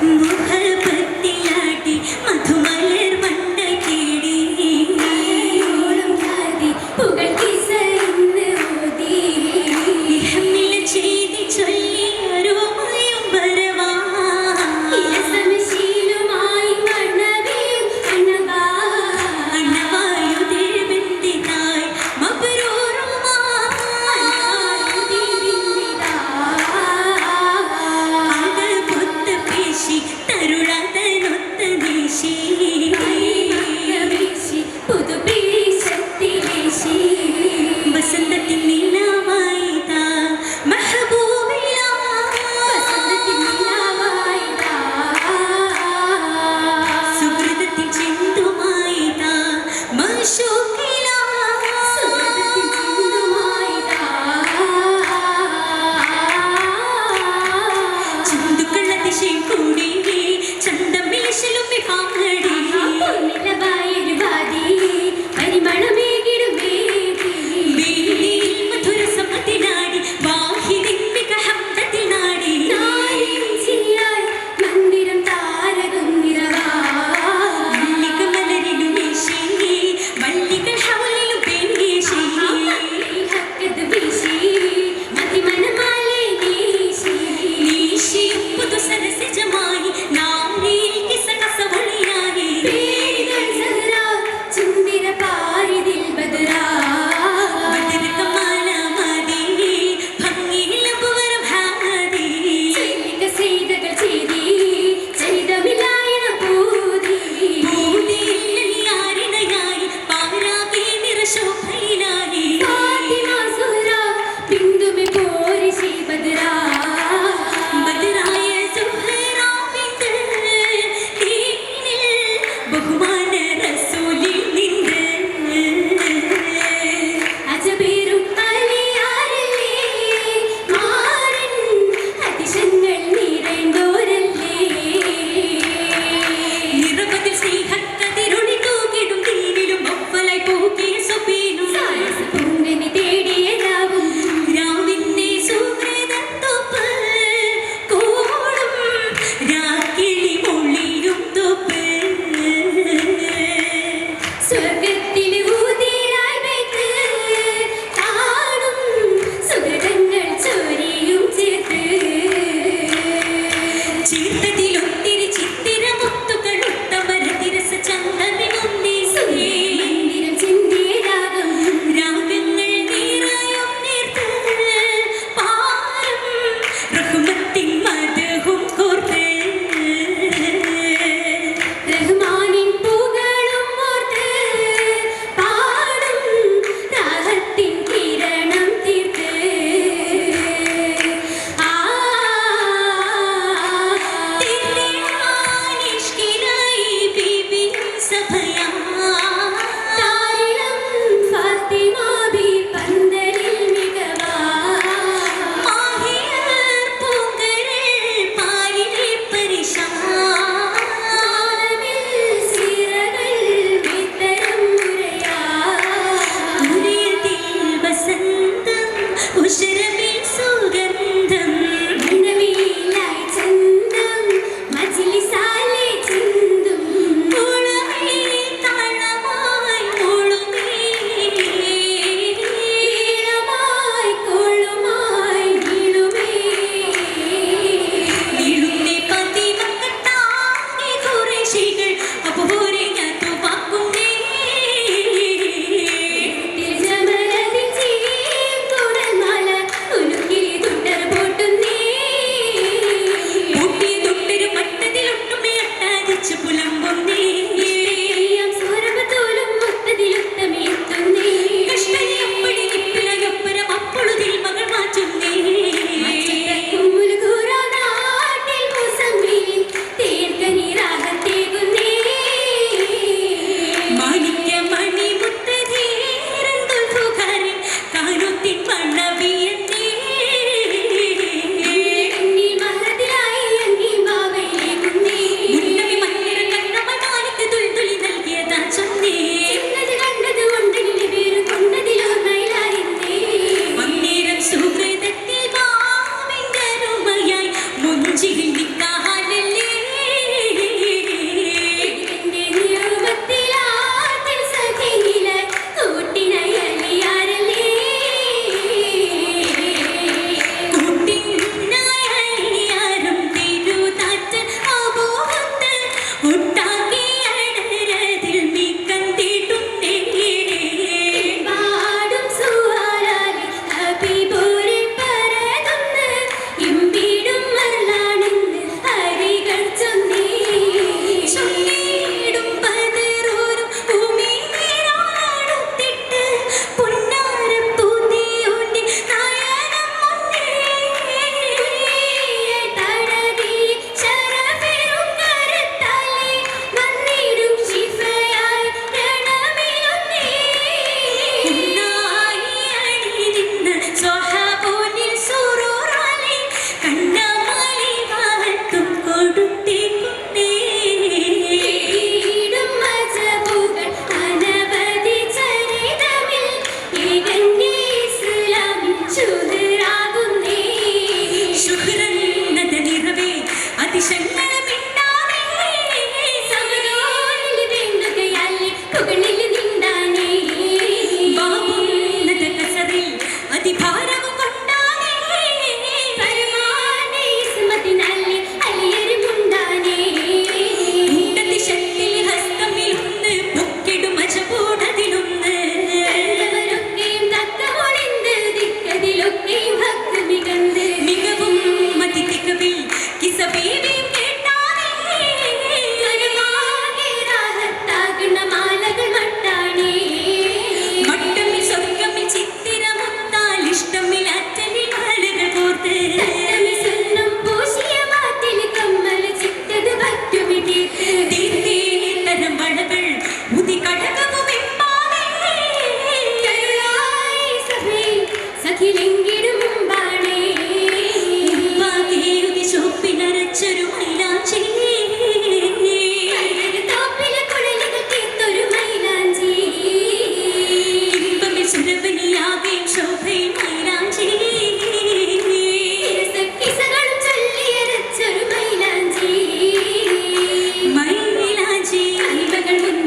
Mm-hmm. Look at Suerte. dice, mire mi വെച്ചൊരു മൈലാഞ്ചി. സുരഭനിയാകെ ശോഭയും മൈലാഞ്ചി. മൈലാഞ്ചി. മൈലാഞ്ചി. അൽവകൾ